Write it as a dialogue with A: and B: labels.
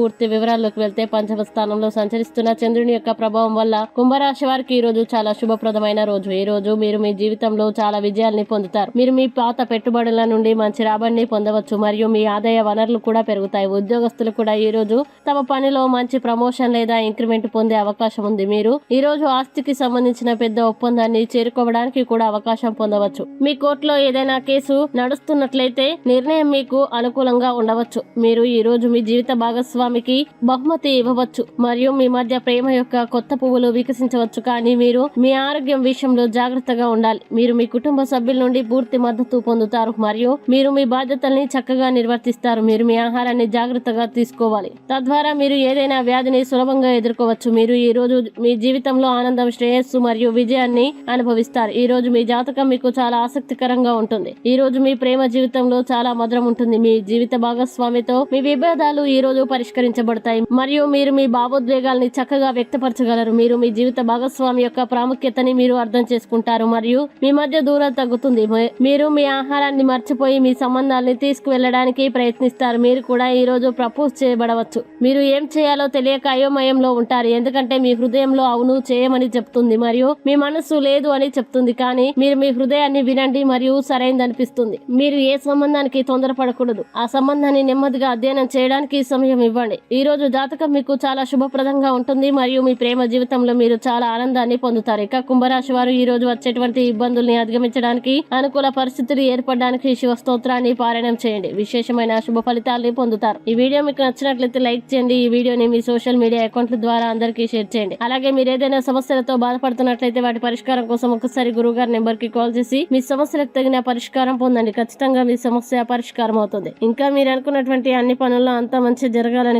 A: పూర్తి వివరాల్లోకి వెళ్తే పంచమ స్థానంలో సంచరిస్తున్న చంద్రుని యొక్క ప్రభావం వల్ల కుంభరాశి వారికి ఈ రోజు చాలా శుభప్రదమైన రోజు. ఈ రోజు మీరు మీ జీవితంలో చాలా విజయాల్ని పొందుతారు. మీరు మీ పాత పెట్టుబడుల నుండి మంచి రాబడిని పొందవచ్చు. మరియు మీ ఆదాయ వనరులు కూడా పెరుగుతాయి. ఉద్యోగస్తులు కూడా ఈ రోజు తమ పనిలో మంచి ప్రమోషన్ లేదా ఇంక్రిమెంట్ పొందే అవకాశం ఉంది. మీరు ఈ రోజు ఆస్తికి సంబంధించిన పెద్ద ఒప్పందాన్ని చేరుకోవడానికి కూడా అవకాశం పొందవచ్చు. మీ కోర్టులో ఏదైనా కేసు నడుస్తున్నట్లయితే నిర్ణయం మీకు అనుకూలంగా ఉండవచ్చు. మీరు ఈ రోజు మీ జీవిత భాగస్వామి స్వామికి బహుమతి ఇవ్వవచ్చు మరియు మీ మధ్య ప్రేమ యొక్క కొత్త పువ్వులు వికసించవచ్చు. కానీ మీరు మీ ఆరోగ్యం విషయంలో జాగ్రత్తగా ఉండాలి. మీరు మీ కుటుంబ సభ్యుల నుండి పూర్తి మద్దతు పొందుతారు మరియు మీరు మీ బాధ్యతల్ని చక్కగా నిర్వర్తిస్తారు. మీరు మీ ఆహారాన్ని జాగ్రత్తగా తీసుకోవాలి. తద్వారా మీరు ఏదైనా వ్యాధిని సులభంగా ఎదుర్కోవచ్చు. మీరు ఈ రోజు మీ జీవితంలో ఆనందం శ్రేయస్సు మరియు విజయాన్ని అనుభవిస్తారు. ఈ రోజు మీ జాతకం మీకు చాలా ఆసక్తికరంగా ఉంటుంది. ఈ రోజు మీ ప్రేమ జీవితంలో చాలా మధురం ఉంటుంది. మీ జీవిత భాగస్వామితో మీ విభేదాలు ఈ రోజు పరిష్కరించబడతాయి మరియు మీరు మీ భావోద్వేగాల్ని చక్కగా వ్యక్తపరచగలరు. మీరు మీ జీవిత భాగస్వామి యొక్క ప్రాముఖ్యతని మీరు అర్థం చేసుకుంటారు. మరియు మీ మధ్య దూరం తగ్గుతుంది. మీరు మీ ఆహారాన్ని మర్చిపోయి మీ సంబంధాల్ని తీసుకువెళ్ళడానికి ప్రయత్నిస్తారు. మీరు కూడా ఈ రోజు ప్రపోజ్ చేయబడవచ్చు. మీరు ఏం చేయాలో తెలియక అయోమయంలో ఉంటారు. ఎందుకంటే మీ హృదయంలో అవును చేయమని చెప్తుంది. మరియు మీ మనస్సు లేదు అని చెప్తుంది. కానీ మీరు మీ హృదయాన్ని వినండి మరియు సరైనది అనిపిస్తుంది మీరు ఏ సంబంధానికి తొందరపడకూడదు. ఆ సంబంధాన్ని నెమ్మదిగా అధ్యయనం చేయడానికి సమయం ఇవ్వండి. ఈ రోజు జాతకం మీకు చాలా శుభప్రదంగా ఉంటుంది. మరియు మీ ప్రేమ జీవితంలో మీరు చాలా ఆనందాన్ని పొందుతారు. ఇక కుంభరాశి వారు ఈ రోజు వచ్చేటువంటి ఇబ్బందుల్ని అధిగమించడానికి అనుకూల పరిస్థితులు ఏర్పడడానికి శివ స్తోత్రాన్ని పారాయణం చేయండి. విశేషమైన శుభ ఫలితాల్ని పొందుతారు. ఈ వీడియో మీకు నచ్చినట్లయితే లైక్ చేయండి. ఈ వీడియోని మీ సోషల్ మీడియా అకౌంట్ల ద్వారా అందరికీ షేర్ చేయండి. అలాగే మీరు ఏదైనా సమస్యలతో బాధపడుతున్నట్లయితే వాటి పరిష్కారం కోసం ఒకసారి గురువు గారి నెంబర్కి కాల్ చేసి మీ సమస్యలకు తగిన పరిష్కారం పొందండి. ఖచ్చితంగా మీ సమస్య పరిష్కారం అవుతుంది ఇంకా మీరు అనుకున్నటువంటి అన్ని పనుల్లో అంతా మంచి జరగాలని